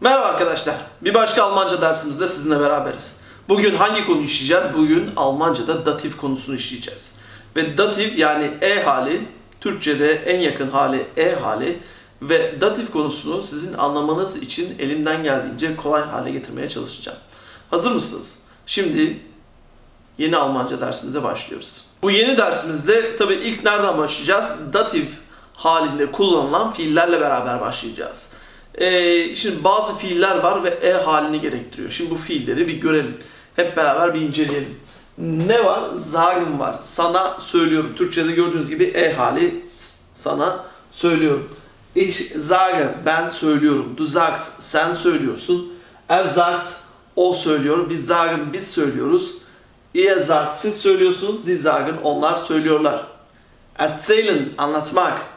Merhaba arkadaşlar. Bir başka Almanca dersimizde sizinle beraberiz. Bugün hangi konu işleyeceğiz? Bugün Almanca'da datif konusunu işleyeceğiz. Ve datif yani e hali, Türkçe'de en yakın hali e hali ve datif konusunu sizin anlamanız için elimden geldiğince kolay hale getirmeye çalışacağım. Hazır mısınız? Şimdi yeni Almanca dersimize başlıyoruz. Bu yeni dersimizde tabii ilk nereden başlayacağız? Datif halinde kullanılan fiillerle beraber başlayacağız. Ee, şimdi bazı fiiller var ve e halini gerektiriyor. Şimdi bu fiilleri bir görelim. Hep beraber bir inceleyelim. Ne var? Sagen var. Sana söylüyorum. Türkçe'de gördüğünüz gibi e hali sana söylüyorum. Ich sage ben söylüyorum. Du sagst sen söylüyorsun. Er sagt o söylüyor. Wir sagen biz söylüyoruz. Ihr sagt siz söylüyorsunuz. Sie sagen onlar söylüyorlar. Erzählen anlatmak.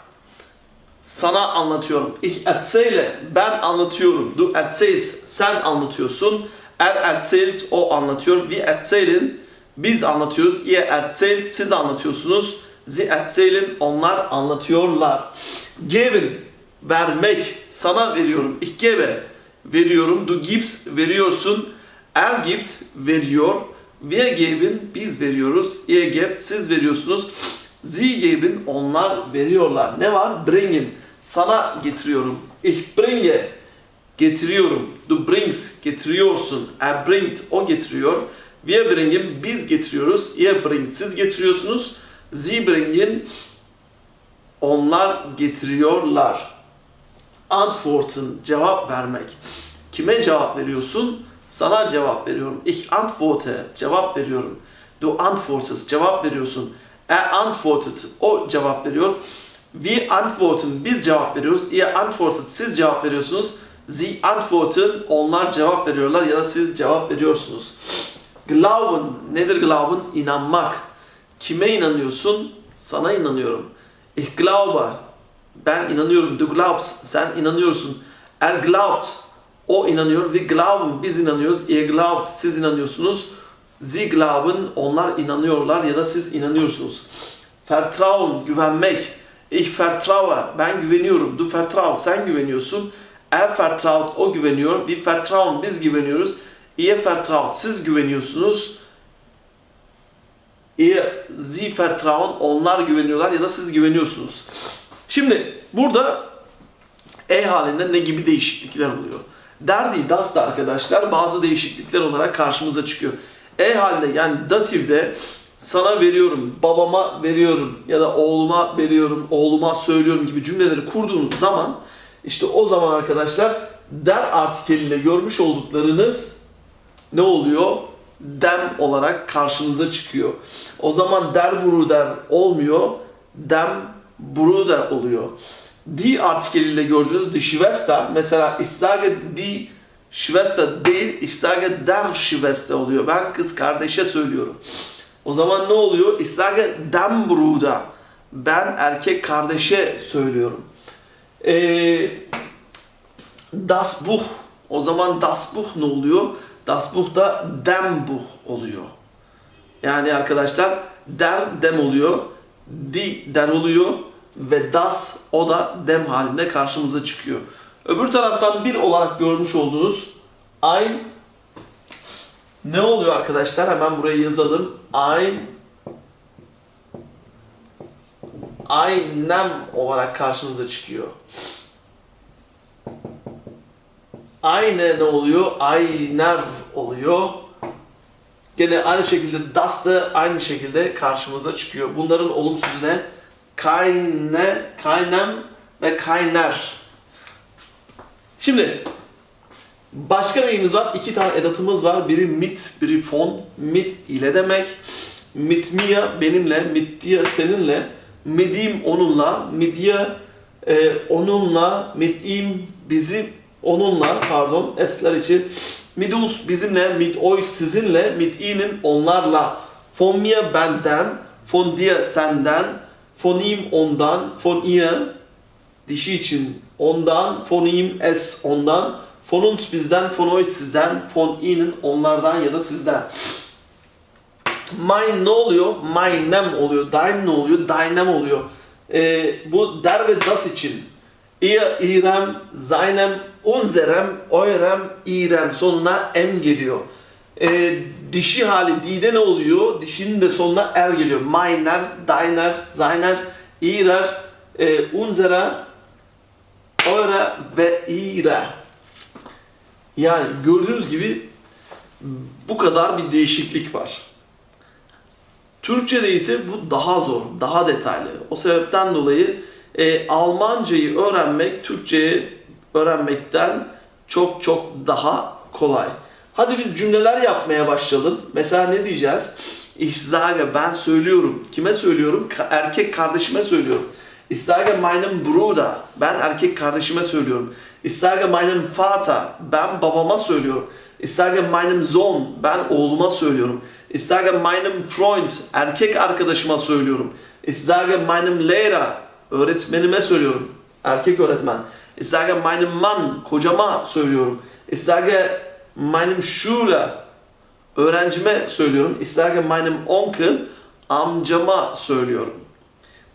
Sana anlatıyorum. Ich erzähle. Ben anlatıyorum. Du erzählst. Sen anlatıyorsun. Er erzählt. O anlatıyor. Wir erzählen. Biz anlatıyoruz. Ihr erzählt. Siz anlatıyorsunuz. Sie erzählen. Onlar anlatıyorlar. Geben. Vermek. Sana veriyorum. Ich gebe. Veriyorum. Du gibst. Veriyorsun. Er gibt. Veriyor. Wir geben. Biz veriyoruz. Ihr gebt. Siz veriyorsunuz. Sie geben. Onlar veriyorlar. Ne var? Bringen. Sana getiriyorum. Ich bringe. Getiriyorum. Du bringst. Getiriyorsun. Er bringt. O getiriyor. Wir bringen. Biz getiriyoruz. Ihr bringt. Siz getiriyorsunuz. Sie bringen. Onlar getiriyorlar. Antworten. Cevap vermek. Kime cevap veriyorsun? Sana cevap veriyorum. Ich antworte. Cevap veriyorum. Du antwortest. Cevap veriyorsun. Er antwortet. O cevap veriyor. Wir antworten. Biz cevap veriyoruz. Ihr antwortet. Siz cevap veriyorsunuz. Sie antworten. Onlar cevap veriyorlar ya da siz cevap veriyorsunuz. Glauben. Nedir glauben? İnanmak. Kime inanıyorsun? Sana inanıyorum. Ich glaube. Ben inanıyorum. Du glaubst. Sen inanıyorsun. Er glaubt. O inanıyor. Wir glauben. Biz inanıyoruz. Ihr glaubt. Siz inanıyorsunuz. Sie glauben. Onlar inanıyorlar ya da siz inanıyorsunuz. Vertrauen. Güvenmek. Ich vertraue. Ben güveniyorum. Du vertraust. Sen güveniyorsun. Er vertraut. O güveniyor. Wir vertrauen. Biz güveniyoruz. Ihr vertraut. Siz güveniyorsunuz. Ihr, sie vertrauen. Onlar güveniyorlar ya da siz güveniyorsunuz. Şimdi burada e halinde ne gibi değişiklikler oluyor? Derdi das da arkadaşlar bazı değişiklikler olarak karşımıza çıkıyor. E halinde yani datifde sana veriyorum, babama veriyorum ya da oğluma veriyorum, oğluma söylüyorum gibi cümleleri kurduğunuz zaman işte o zaman arkadaşlar der artikeliyle görmüş olduklarınız ne oluyor? Dem olarak karşınıza çıkıyor. O zaman der bruder olmuyor. Dem bruder oluyor. Die artikeliyle gördüğünüz die Schwester mesela ich sage die Schwester değil ich sage der Schwester oluyor. Ben kız kardeşe söylüyorum. O zaman ne oluyor? Ich sage dem Bruder. Ben erkek kardeşe söylüyorum. Ee, das Buch. O zaman das Buch ne oluyor? Das Buch da dem Buch oluyor. Yani arkadaşlar der dem oluyor. Di der oluyor. Ve das o da dem halinde karşımıza çıkıyor. Öbür taraftan bir olarak görmüş olduğunuz ein ne oluyor arkadaşlar? Hemen buraya yazalım. Ein einem olarak karşınıza çıkıyor. Aynı ne oluyor? Einer oluyor. Gene aynı şekilde das da aynı şekilde karşımıza çıkıyor. Bunların olumsuz ne? Keine, keinem ve keiner. Şimdi başka neyimiz var? İki tane edatımız var. Biri mit, biri von. Mit ile demek. Mit mir benimle, mit dir seninle. Midim onunla, mit dir e, onunla, mit ihm bizim onunla pardon esler için. Mit uns bizimle, euch sizinle, mit ihnen onlarla. Von mir benden, von dir senden, von ihm ondan, von ihr dişi için ondan, von ihm es ondan, von uns bizden, euch sizden, von ihnen onlardan ya da sizden. Mine ne oluyor? Meinem oluyor. Dein ne oluyor? Deinem oluyor. Ee, bu der ve das için ihr, İrem, seinem, unserem, eurem, İrem sonuna em geliyor. Ee, dişi hali dide ne oluyor? Dişinin de sonuna er geliyor. Meiner, deiner, seiner, ihrer, e, unserer, eure ve ihre. Yani gördüğünüz gibi bu kadar bir değişiklik var. Türkçe'de ise bu daha zor, daha detaylı. O sebepten dolayı e, Almancayı öğrenmek Türkçeyi öğrenmekten çok çok daha kolay. Hadi biz cümleler yapmaya başlayalım. Mesela ne diyeceğiz? Ich sage, ben söylüyorum. Kime söylüyorum? Erkek kardeşime söylüyorum. Ich sage meinem Bruder, ben erkek kardeşime söylüyorum. Ich sage meinem Vater, ben babama söylüyorum. Ich sage meinem Sohn, ben oğluma söylüyorum. Ich sage meinem Freund, erkek arkadaşıma söylüyorum. Ich sage meinem Lehrer, öğretmenime söylüyorum. Erkek öğretmen. Ich sage meinem Mann, kocama söylüyorum. Ich sage meinem Schüler, öğrencime söylüyorum. Ich sage meinem Onkel, amcama söylüyorum.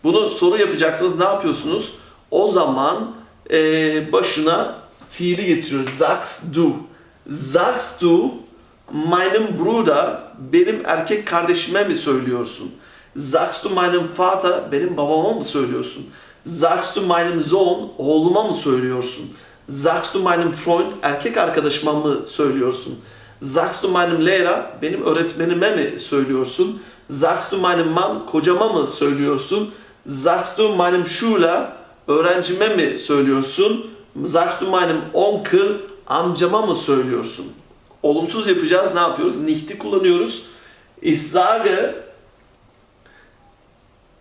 Bunu soru yapacaksınız. Ne yapıyorsunuz? O zaman eee, başına fiili getiriyoruz. Sagst du. Sagst du meinem Bruder, benim erkek kardeşime mi söylüyorsun? Sagst du meinem Vater, benim babama mı söylüyorsun? Sagst du meinem Sohn, oğluma mı söylüyorsun? Sagst du meinem Freund, erkek arkadaşıma mı söylüyorsun? Sagst du meinem Lehrer, benim öğretmenime mi söylüyorsun? Sagst du meinem Mann, kocama mı söylüyorsun? Sagst du meinem Schüler, öğrencime mi söylüyorsun? Sagst du meinem Onkel, amcama mı söylüyorsun? Olumsuz yapacağız. Ne yapıyoruz? Nicht'i kullanıyoruz. Ich sage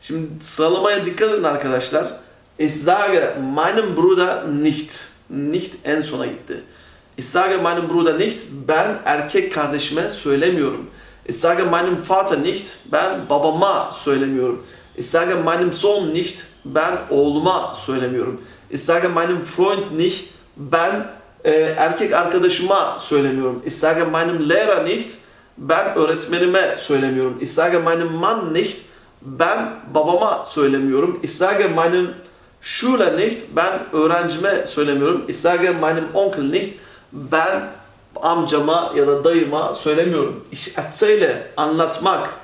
Şimdi sıralamaya dikkat edin arkadaşlar. Ich sage meinem Bruder nicht. Nicht en sona gitti. Ich sage meinem Bruder nicht. Ben erkek kardeşime söylemiyorum. Ich sage meinem Vater nicht. Ben babama söylemiyorum. Ich sage meinem Sohn nicht. Ben oğluma söylemiyorum. Ich sage meinem Freund nicht. Ben e, erkek arkadaşıma söylemiyorum. Ich sage meinem Lehrer nicht. Ben öğretmenime söylemiyorum. Ich sage meinem Mann nicht. Ben babama söylemiyorum. Ich sage meinem Schüler nicht. Ben öğrencime söylemiyorum. Ich sage meinem Onkel nicht. Ben amcama ya da dayıma söylemiyorum. Ich erzähle, anlatmak.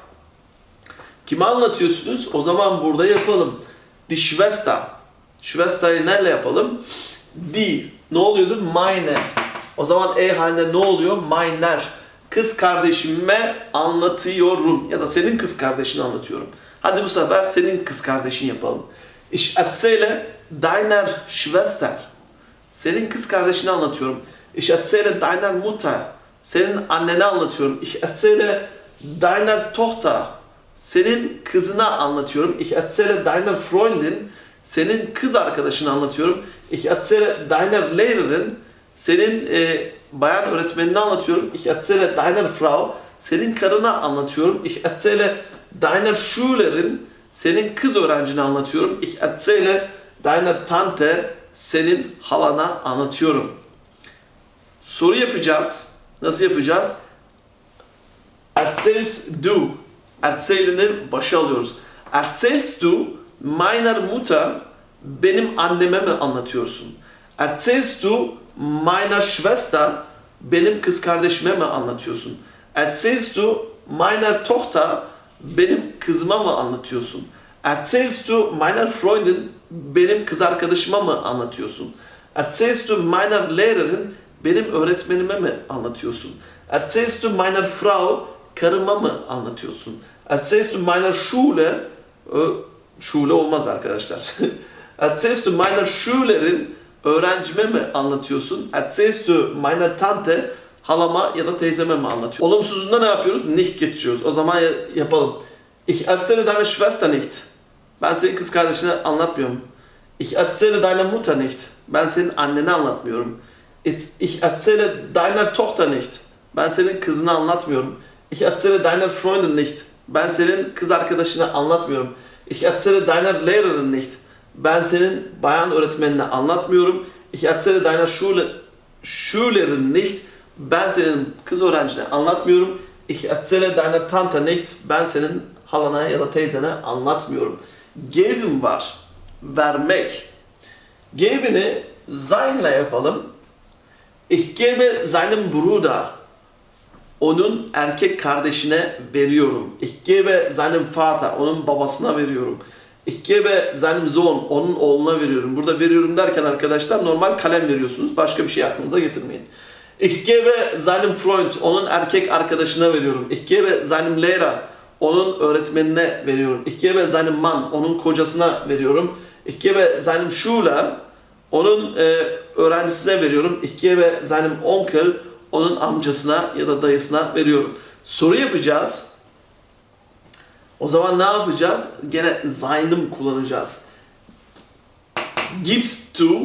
Kime anlatıyorsunuz? O zaman burada yapalım. Die Schwester. Schwester'ı neyle yapalım? Die. Ne oluyordu? Meine. O zaman E haline ne oluyor? Meiner. Kız kardeşime anlatıyorum. Ya da senin kız kardeşini anlatıyorum. Hadi bu sefer senin kız kardeşin yapalım. Ich erzähle deiner Schwester. Senin kız kardeşini anlatıyorum. Ich erzähle deiner Mutter. Senin annene anlatıyorum. Ich erzähle deiner Tochter. Senin kızına anlatıyorum. Ich erzähle deiner Freundin. Senin kız arkadaşını anlatıyorum. Ich erzähle deiner Lehrerin. Senin e, bayan öğretmenini anlatıyorum. Ich erzähle deiner Frau. Senin karına anlatıyorum. Ich erzähle deiner Schülerin. Senin kız öğrencini anlatıyorum. Ich erzähle deiner Tante. Senin halana anlatıyorum. Soru yapacağız. Nasıl yapacağız? Erzählst du. Erzählen'i başa alıyoruz. Erzählst du meiner Mutter benim anneme mi anlatıyorsun? Erzählst du meiner Schwester benim kız kardeşime mi anlatıyorsun? Erzählst du meiner Tochter benim kızıma mı anlatıyorsun? Erzählst du meiner Freundin benim kız arkadaşıma mı anlatıyorsun? Erzählst du meiner Lehrerin benim öğretmenime mi anlatıyorsun? Erzählst du meiner Frau karıma mı anlatıyorsun? Erzählst du meiner Schule Schule olmaz arkadaşlar. Erzählst du meiner Schülerin öğrencime mi anlatıyorsun? Erzählst du meiner Tante halama ya da teyzeme mi anlatıyorsun? Olumsuzluğunda ne yapıyoruz? Nicht getiriyoruz. O zaman ya- yapalım. Ich erzähle deiner Schwester nicht. Ben senin kız kardeşine anlatmıyorum. Ich erzähle deiner Mutter nicht. Ben senin annene anlatmıyorum. İch erzähle deiner Tochter nicht. Ben senin kızını anlatmıyorum. Ich erzähle deiner Freundin nicht. Ben senin kız arkadaşına anlatmıyorum. Ich erzähle deiner Lehrerin nicht. Ben senin bayan öğretmenine anlatmıyorum. Ich erzähle deiner Schule, Schülerin nicht. Ben senin kız öğrencine anlatmıyorum. Ich erzähle deiner Tante nicht. Ben senin halana ya da teyzene anlatmıyorum. Geben var. Vermek. Gebeni seinle yapalım. Ich gebe seinem Bruder. Onun erkek kardeşine veriyorum. Ich gebe seinem Vater. Onun babasına veriyorum. Ich gebe seinem Sohn. Onun oğluna veriyorum. Burada veriyorum derken arkadaşlar normal kalem veriyorsunuz. Başka bir şey aklınıza getirmeyin. Ich gebe seinem Freund. Onun erkek arkadaşına veriyorum. Ich gebe seinem. Onun öğretmenine veriyorum. Ich gebe seinem Mann. Onun kocasına veriyorum. Ich gebe seinem. Onun e, öğrencisine veriyorum. Ich gebe seinem Onkel. Onun amcasına ya da dayısına veriyorum. Soru yapacağız. O zaman ne yapacağız? Gene seinem kullanacağız. Gibst du,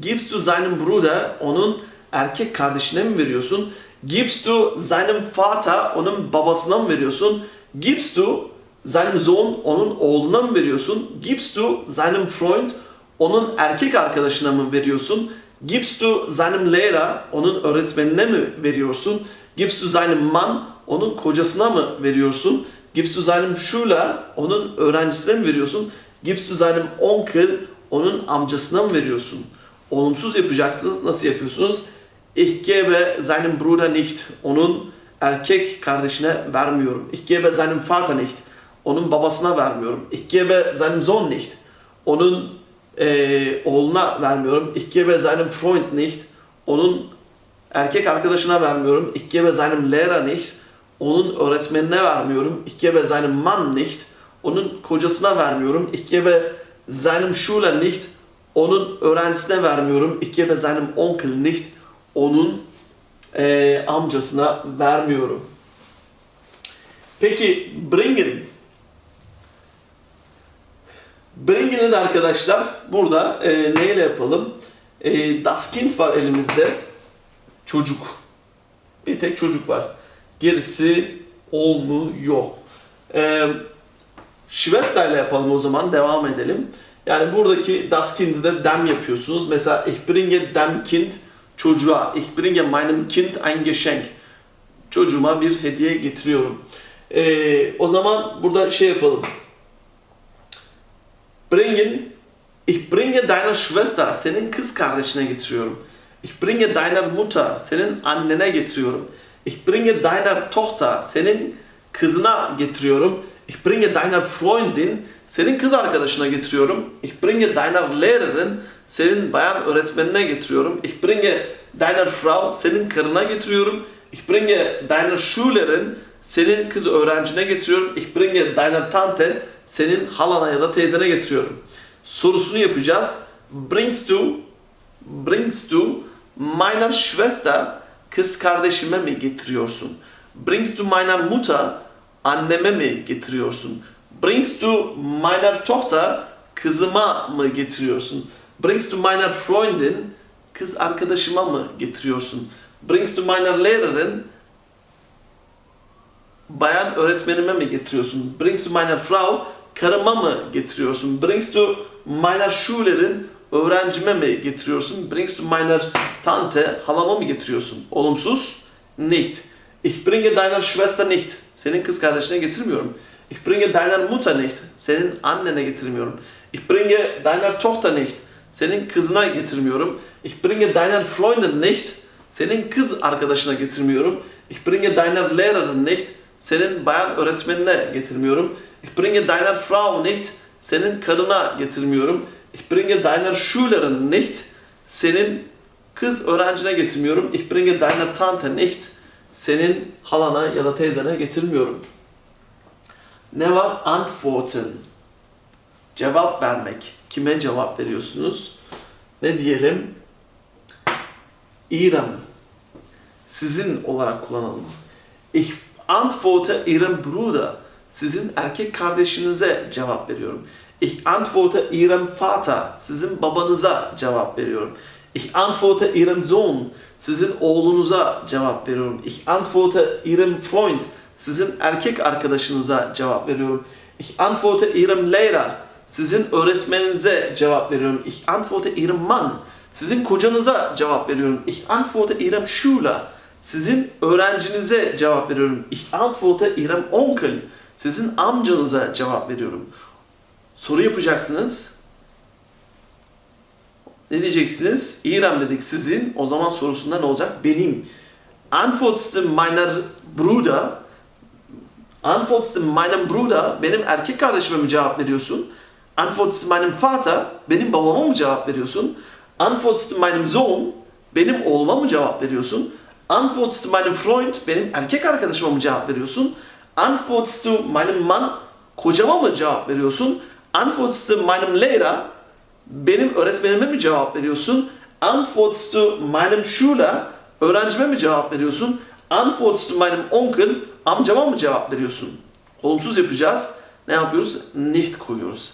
gibst du seinem Bruder, onun erkek kardeşine mi veriyorsun? Gibst du seinem Vater, onun babasına mı veriyorsun? Gibst du seinem Sohn, onun oğluna mı veriyorsun? Gibst du seinem Freund, onun erkek arkadaşına mı veriyorsun? Gibst du seinem Lehrer, onun öğretmenine mi veriyorsun? Gibst du seinem Mann, onun kocasına mı veriyorsun? Gibst du seinem Schüler, onun öğrencisine mi veriyorsun? Gibst du seinem Onkel, onun amcasına mı veriyorsun? Olumsuz yapacaksınız. Nasıl yapıyorsunuz? Ich gebe seinem Bruder nicht. Onun erkek kardeşine vermiyorum. Ich gebe seinem Vater nicht. Onun babasına vermiyorum. Ich gebe seinem Sohn nicht. Onun eee, oğluna vermiyorum. Ich gebe seinem Freund nicht. Onun erkek arkadaşına vermiyorum. Ich gebe seinem Lehrer nicht. Onun öğretmenine vermiyorum. Ich gebe seinem Mann nicht. Onun kocasına vermiyorum. Ich gebe seinem Schüler nicht. Onun öğrencisine vermiyorum. Ich gebe seinem Onkel nicht. Onun eee, amcasına vermiyorum. Peki bringen. Bringen'i de arkadaşlar burada e, neyle yapalım? E, das Kind var elimizde. Çocuk. Bir tek çocuk var. Gerisi olmuyor. E, Schwester ile yapalım o zaman. Devam edelim. Yani buradaki das Kind'i de dem yapıyorsunuz. Mesela ich bringe dem Kind çocuğa. Ich meinem Kind ein Geschenk. Çocuğuma bir hediye getiriyorum. E, o zaman burada şey yapalım. Bringen, ich bringe deiner Schwester, senin kız kardeşine getiriyorum. Ich bringe deiner Mutter, senin annene getiriyorum. Ich bringe deiner Tochter, senin kızına getiriyorum. Ich bringe deiner Freundin, senin kız arkadaşına getiriyorum. Ich bringe deiner Lehrerin, senin bayan öğretmenine getiriyorum. Ich bringe deiner Frau, senin karına getiriyorum. Ich bringe deiner Schülerin, senin kız öğrencine getiriyorum. Ich bringe deiner Tante, senin halana ya da teyzene getiriyorum. Sorusunu yapacağız. Bringst du, bringst du meiner Schwester, kız kardeşime mi getiriyorsun? Bringst du meiner Mutter, anneme mi getiriyorsun? Bringst du meiner Tochter, kızıma mı getiriyorsun? Bringst du meiner Freundin, kız arkadaşıma mı getiriyorsun? Bringst du meiner Lehrerin, bayan öğretmenime mi getiriyorsun? Bringst du meiner Frau, karıma mı getiriyorsun? Bringst du meiner Schülerin, öğrencime mi getiriyorsun? Bringst du meiner Tante, halama mı getiriyorsun? Olumsuz, nicht. Ich bringe deiner Schwester nicht. Senin kız kardeşine getirmiyorum. Ich bringe deiner Mutter nicht. Senin annene getirmiyorum. Ich bringe deiner Tochter nicht. Senin kızına getirmiyorum. Ich bringe deiner Freundin nicht. Senin kız arkadaşına getirmiyorum. Ich bringe deiner Lehrerin nicht. Senin bayan öğretmenine getirmiyorum. Ich bringe deiner Frau nicht. Senin karına getirmiyorum. Ich bringe deiner Schülerin nicht. Senin kız öğrencine getirmiyorum. Ich bringe deiner Tante nicht. Senin halana ya da teyzene getirmiyorum. Ne var? Antworten. Cevap vermek. Kime cevap veriyorsunuz? Ne diyelim? İrem. Sizin olarak kullanalım. Ich antworte Ihrem Bruder. Sizin erkek kardeşinize cevap veriyorum. Ich antworte Ihrem Vater. Sizin babanıza cevap veriyorum. Ich antworte Ihrem Sohn. Sizin oğlunuza cevap veriyorum. Ich antworte Ihrem Freund. Sizin erkek arkadaşınıza cevap veriyorum. Ich antworte Ihrem Lehrer. Sizin öğretmeninize cevap veriyorum. Ich antworte Ihrem Mann. Sizin kocanıza cevap veriyorum. Ich antworte Ihrem Schüler. Sizin öğrencinize cevap veriyorum. Ich antworte Ihrem Onkel. Sizin amcanıza cevap veriyorum. Soru yapacaksınız. Ne diyeceksiniz? İrem dedik sizin. O zaman sorusunda ne olacak? Benim. Antwortest du meiner Bruder? Antwortest du meinem Bruder? Benim erkek kardeşime mi cevap veriyorsun? Antwortest du meinem Vater? Benim babama mı cevap veriyorsun? Antwortest du meinem Sohn? Benim oğluma mı cevap veriyorsun? Antwortest du meinem Freund? Benim erkek arkadaşıma mı cevap veriyorsun? Antwortest du meinem Mann? Kocama mı cevap veriyorsun? Antwortest du meinem Lehrer? Benim öğretmenime mi cevap veriyorsun? Antwortest du meinem Schüler? Öğrencime mi cevap veriyorsun? Antwortest du meinem Onkel? Amcama mı cevap veriyorsun? Olumsuz yapacağız. Ne yapıyoruz? Nicht koyuyoruz.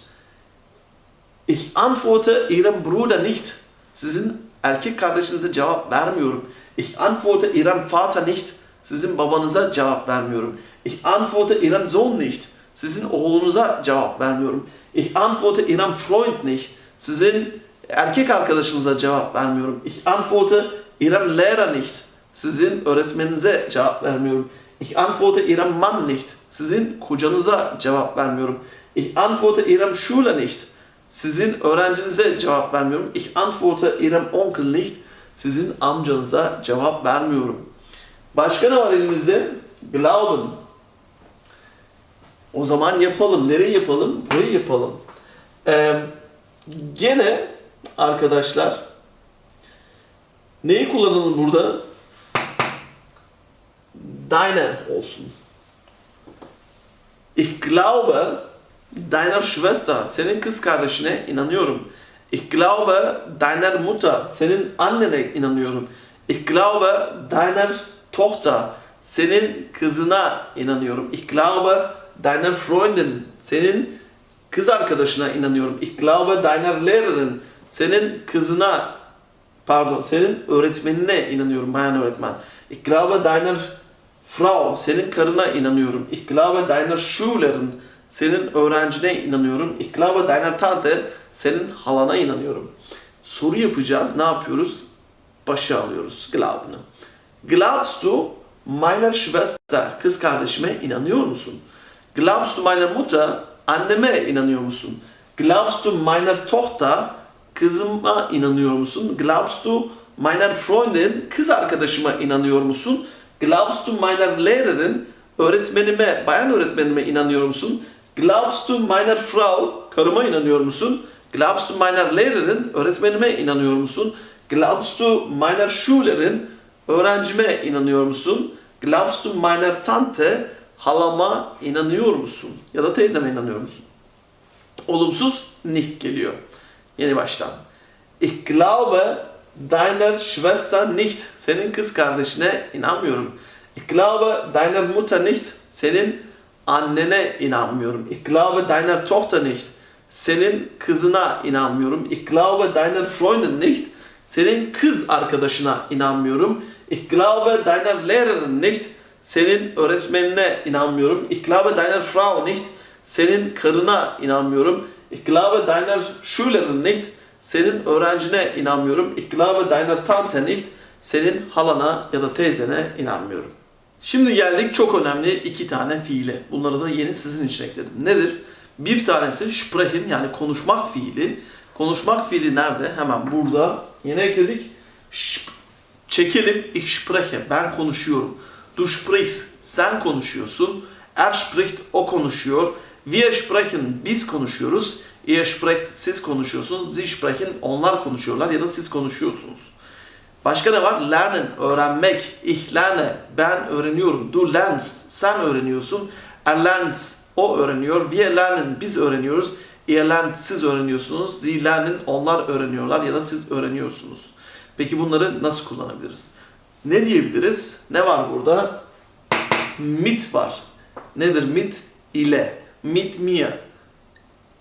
Ich antworte Ihrem Bruder nicht. Sizin erkek kardeşinize cevap vermiyorum. Ich antworte Ihrem Vater nicht. Sizin babanıza cevap vermiyorum. Ich antworte Ihrem Sohn nicht. Sizin oğlunuza cevap vermiyorum. Ich antworte Ihrem Freund nicht. Sizin erkek arkadaşınıza cevap vermiyorum. Ich antworte Ihrem Lehrer nicht. Sizin öğretmeninize cevap vermiyorum. Ich antworte Ihrem Mann nicht. Sizin kocanıza cevap vermiyorum. Ich antworte Ihrem Schüler nicht. Sizin öğrencinize cevap vermiyorum. Ich antworte Ihrem Onkel nicht. Sizin amcanıza cevap vermiyorum. Başka ne var elimizde? Glauben. O zaman yapalım. Nereye yapalım? Burayı yapalım. Ee, gene arkadaşlar neyi kullanalım burada? Deine olsun. Ich glaube deiner Schwester, senin kız kardeşine inanıyorum. Ich glaube deiner Mutter, senin annene inanıyorum. Ich glaube deiner Tochter, senin kızına inanıyorum. Ich glaube deiner Freundin, senin kız arkadaşına inanıyorum. Ich glaube deiner Lehrerin, senin kızına pardon, senin öğretmenine inanıyorum, bayan öğretmen. Ich glaube deiner Frau, senin karına inanıyorum. Ich glaube deiner Schülerin, senin öğrencine inanıyorum. Ich glaube deiner Tante, senin halana inanıyorum. Soru yapacağız. Ne yapıyoruz? Başa alıyoruz. Glaub'ını. Glaubst du meiner Schwester, kız kardeşime inanıyor musun? Glaubst du meiner Mutter, anneme inanıyor musun? Glaubst du meiner Tochter, kızıma inanıyor musun? Glaubst du meiner Freundin, kız arkadaşıma inanıyor musun? Glaubst du meiner Lehrerin, öğretmenime, bayan öğretmenime inanıyor musun? Glaubst du meiner Frau, karıma inanıyor musun? Glaubst du meiner Lehrerin, öğretmenime inanıyor musun? Glaubst du meiner Schülerin, öğrencime inanıyor musun? Glaubst du meiner Tante, halama inanıyor musun? Ya da teyzeme inanıyor musun? Olumsuz nicht geliyor. Yeni baştan. Ich glaube deiner Schwester nicht. Senin kız kardeşine inanmıyorum. Ich glaube deiner Mutter nicht. Senin annene inanmıyorum. Ich glaube deiner Tochter nicht. Senin kızına inanmıyorum. Ich glaube deiner Freundin nicht. Senin kız arkadaşına inanmıyorum. Ich glaube deiner Lehrerin nicht. Senin öğretmenine inanmıyorum. Ich glaube deiner Frau nicht. Senin karına inanmıyorum. Ich glaube deiner Schülerin nicht. Senin öğrencine inanmıyorum. Ich glaube deiner Tante nicht. Senin halana ya da teyzene inanmıyorum. Şimdi geldik çok önemli iki tane fiile. Bunları da yeni sizin için ekledim. Nedir? Bir tanesi sprechen yani konuşmak fiili. Konuşmak fiili nerede? Hemen burada. Yeni ekledik. Sp- Çekelim. Ich spreche. Ben konuşuyorum. Du sprichst. Sen konuşuyorsun. Er spricht. O konuşuyor. Wir sprechen. Biz konuşuyoruz. Ihr sprecht. Siz konuşuyorsunuz. Sie sprechen. Onlar konuşuyorlar ya da siz konuşuyorsunuz. Başka ne var? Lernen, öğrenmek. Ich lerne, ben öğreniyorum. Du lernst, sen öğreniyorsun. Er lernt, o öğreniyor. Wir lernen, biz öğreniyoruz. Ihr lernt, siz öğreniyorsunuz. Sie lernen, onlar öğreniyorlar ya da siz öğreniyorsunuz. Peki bunları nasıl kullanabiliriz? Ne diyebiliriz? Ne var burada? Mit var. Nedir mit? ile. Mit mir.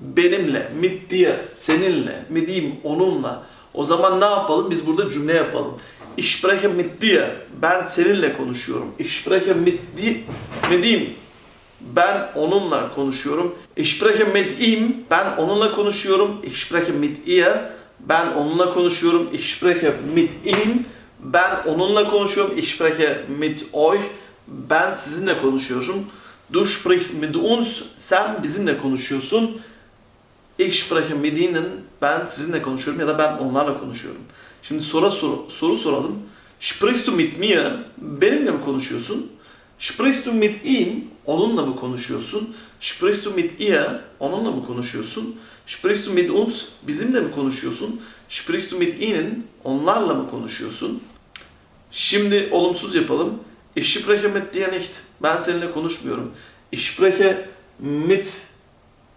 Benimle. Mit dir. Seninle. Mit ihm. Onunla. O zaman ne yapalım? Biz burada cümle yapalım. Ich mit dir. Ben seninle konuşuyorum. Ich mit di mit ihm. Ben onunla konuşuyorum. Ich spreche mit ihm. Ben onunla konuşuyorum. Ich mit ihr. Ben onunla konuşuyorum. Ich spreche mit ihm. Ben onunla konuşuyorum. Ich spreche mit euch. Ben sizinle konuşuyorum. Du sprichst mit uns. Sen bizimle konuşuyorsun. Ich spreche mit Ihnen. Ben sizinle konuşuyorum ya da ben onlarla konuşuyorum. Şimdi soru, soru, soru soralım. Sprichst du mit mir? Benimle mi konuşuyorsun? Sprichst du mit ihm? Onunla mı konuşuyorsun? Sprichst du mit ihr? Onunla mı konuşuyorsun? Sprichst du mit uns? Bizimle mi konuşuyorsun? Sprichst du mit ihnen? Onlarla mı konuşuyorsun? Şimdi olumsuz yapalım. Ich spreche mit dir nicht. Ben seninle konuşmuyorum. Ich spreche mit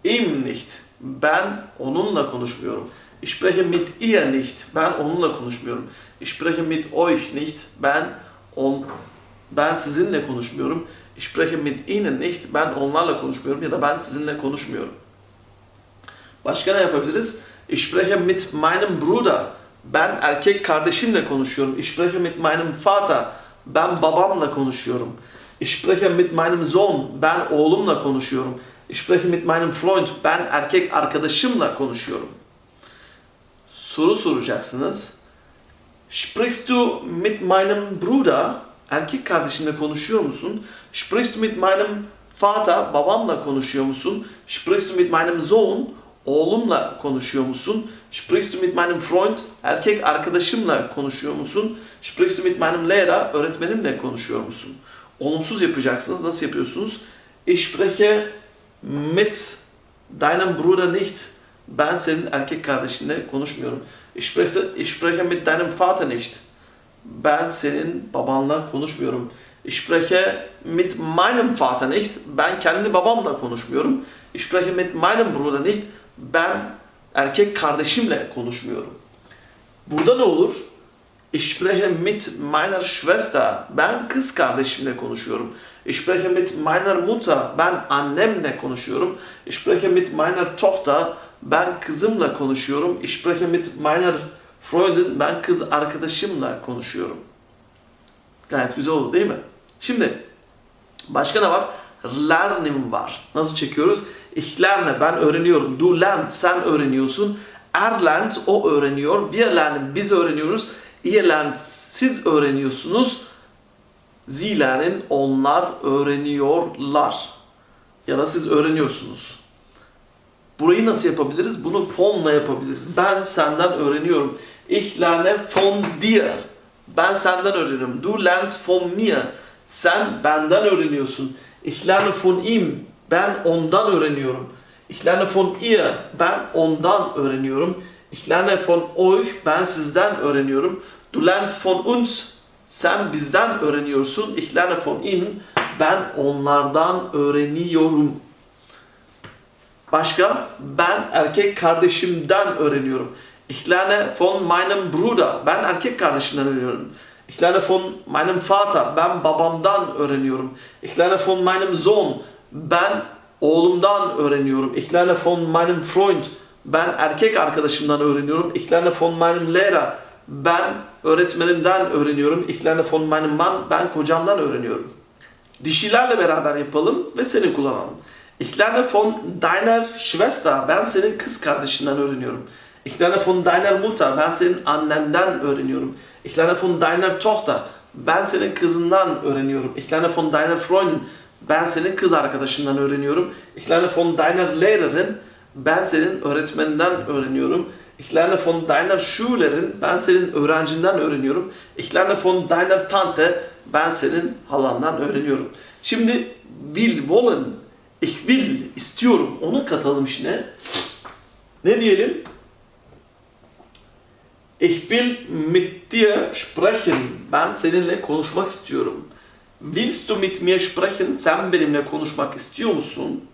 ihm nicht. Ben onunla konuşmuyorum. Ich spreche mit ihr nicht. Ben onunla konuşmuyorum. Ich spreche mit euch nicht. Ben on ben sizinle konuşmuyorum. Ich spreche mit ihnen nicht. Ben onlarla konuşmuyorum ya da ben sizinle konuşmuyorum. Başka ne yapabiliriz? Ich spreche mit meinem Bruder. Ben erkek kardeşimle konuşuyorum. Ich spreche mit meinem Vater. Ben babamla konuşuyorum. Ich spreche mit meinem Sohn. Ben oğlumla konuşuyorum. Ich spreche mit meinem Freund. Ben erkek arkadaşımla konuşuyorum. Soru soracaksınız. Sprichst du mit meinem Bruder? Erkek kardeşinle konuşuyor musun? Sprichst du mit meinem Vater? Babamla konuşuyor musun? Sprichst du mit meinem Sohn? Oğlumla konuşuyor musun? Sprichst du mit meinem Freund? Erkek arkadaşımla konuşuyor musun? Sprichst du mit meinem Lehrer? Öğretmenimle konuşuyor musun? Olumsuz yapacaksınız. Nasıl yapıyorsunuz? Ich spreche mit deinem Bruder nicht. Ben senin erkek kardeşinle konuşmuyorum. Ich spreche, ich spreche mit deinem Vater nicht. Ben senin babanla konuşmuyorum. Ich spreche mit meinem Vater nicht. Ben kendi babamla konuşmuyorum. Ich spreche mit meinem Bruder nicht. Ben erkek kardeşimle konuşmuyorum. Burada ne olur? Ich spreche mit meiner Schwester. Ben kız kardeşimle konuşuyorum. Ich spreche mit meiner Mutter. Ben annemle konuşuyorum. Ich spreche mit meiner Tochter. Ben kızımla konuşuyorum. Ich spreche mit meiner Freundin. Ben kız arkadaşımla konuşuyorum. Gayet güzel oldu değil mi? Şimdi başka ne var? Lernim var. Nasıl çekiyoruz? Ich lerne, ben öğreniyorum. Du lernst, sen öğreniyorsun. Er lernt, o öğreniyor. Wir lernen, biz öğreniyoruz. Ihr lernt, siz öğreniyorsunuz. Sie lernen, onlar öğreniyorlar. Ya da siz öğreniyorsunuz. Burayı nasıl yapabiliriz? Bunu fonla yapabiliriz. Ben senden öğreniyorum. Ich lerne von dir. Ben senden öğreniyorum. Du lernst von mir. Sen benden öğreniyorsun. Ich lerne von ihm. Ben ondan öğreniyorum. Ich lerne von ihr. Ben ondan öğreniyorum. Ich lerne von euch. Ben sizden öğreniyorum. Du lernst von uns. Sen bizden öğreniyorsun. Ich lerne von ihnen. Ben onlardan öğreniyorum. Başka? Ben erkek kardeşimden öğreniyorum. Ich lerne von meinem Bruder. Ben erkek kardeşimden öğreniyorum. Ich lerne von meinem Vater. Ben babamdan öğreniyorum. Ich lerne von meinem Sohn. Ben oğlumdan öğreniyorum. Ich lerne von meinem Freund. Ben erkek arkadaşımdan öğreniyorum. Ich lerne von meinem Lehrer. Ben öğretmenimden öğreniyorum. Ich lerne von meinem Mann. Ben kocamdan öğreniyorum. Dişilerle beraber yapalım ve seni kullanalım. Ich lerne von deiner Schwester. Ben senin kız kardeşinden öğreniyorum. Ich lerne von deiner Mutter. Ben senin annenden öğreniyorum. Ich lerne von deiner Tochter. Ben senin kızından öğreniyorum. Ich lerne von deiner Freundin. Ben senin kız arkadaşından öğreniyorum. Ich lerne von deiner Lehrerin. Ben senin öğretmeninden öğreniyorum. Ich lerne von deiner Schülerin. Ben senin öğrencinden öğreniyorum. Ich lerne von deiner Tante. Ben senin halandan öğreniyorum. Şimdi will, wollen, ich will, istiyorum. Onu katalım şimdi. Ne diyelim? Ich will mit dir sprechen. Ben seninle konuşmak istiyorum. Willst du mit mir sprechen? Sen benimle konuşmak istiyor musun?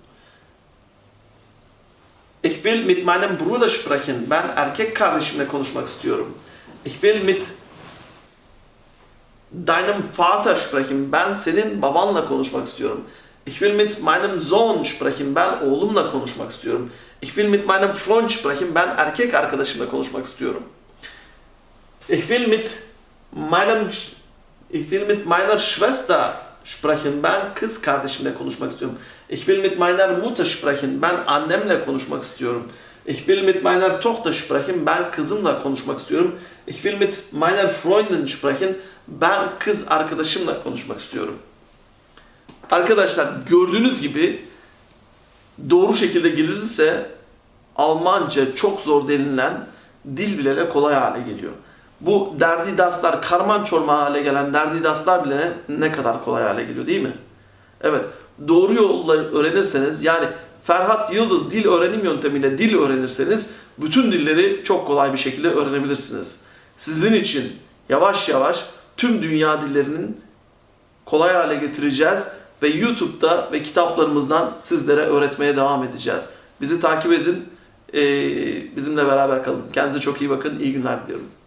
Ich will mit meinem Bruder sprechen. Ben erkek kardeşimle konuşmak istiyorum. Ich will mit deinem Vater sprechen. Ben senin babanla konuşmak istiyorum. Ich will mit meinem Sohn sprechen. Ben oğlumla konuşmak istiyorum. Ich will mit meinem Freund sprechen. Ben erkek arkadaşımla konuşmak istiyorum. Ich will mit meinem Ich will mit meiner Schwester sprechen. Ben kız kardeşimle konuşmak istiyorum. Ich will mit meiner Mutter sprechen. Ben annemle konuşmak istiyorum. Ich will mit meiner Tochter sprechen. Ben kızımla konuşmak istiyorum. Ich will mit meiner Freundin sprechen. Ben kız arkadaşımla konuşmak istiyorum. Arkadaşlar gördüğünüz gibi doğru şekilde gelirse Almanca çok zor denilen dil bile kolay hale geliyor. Bu derdi daslar, karman çorman hale gelen derdi daslar bile ne kadar kolay hale geliyor değil mi? Evet, doğru yolla öğrenirseniz yani Ferhat Yıldız dil öğrenim yöntemiyle dil öğrenirseniz bütün dilleri çok kolay bir şekilde öğrenebilirsiniz. Sizin için yavaş yavaş tüm dünya dillerinin kolay hale getireceğiz ve YouTube'da ve kitaplarımızdan sizlere öğretmeye devam edeceğiz. Bizi takip edin, bizimle beraber kalın. Kendinize çok iyi bakın, iyi günler diliyorum.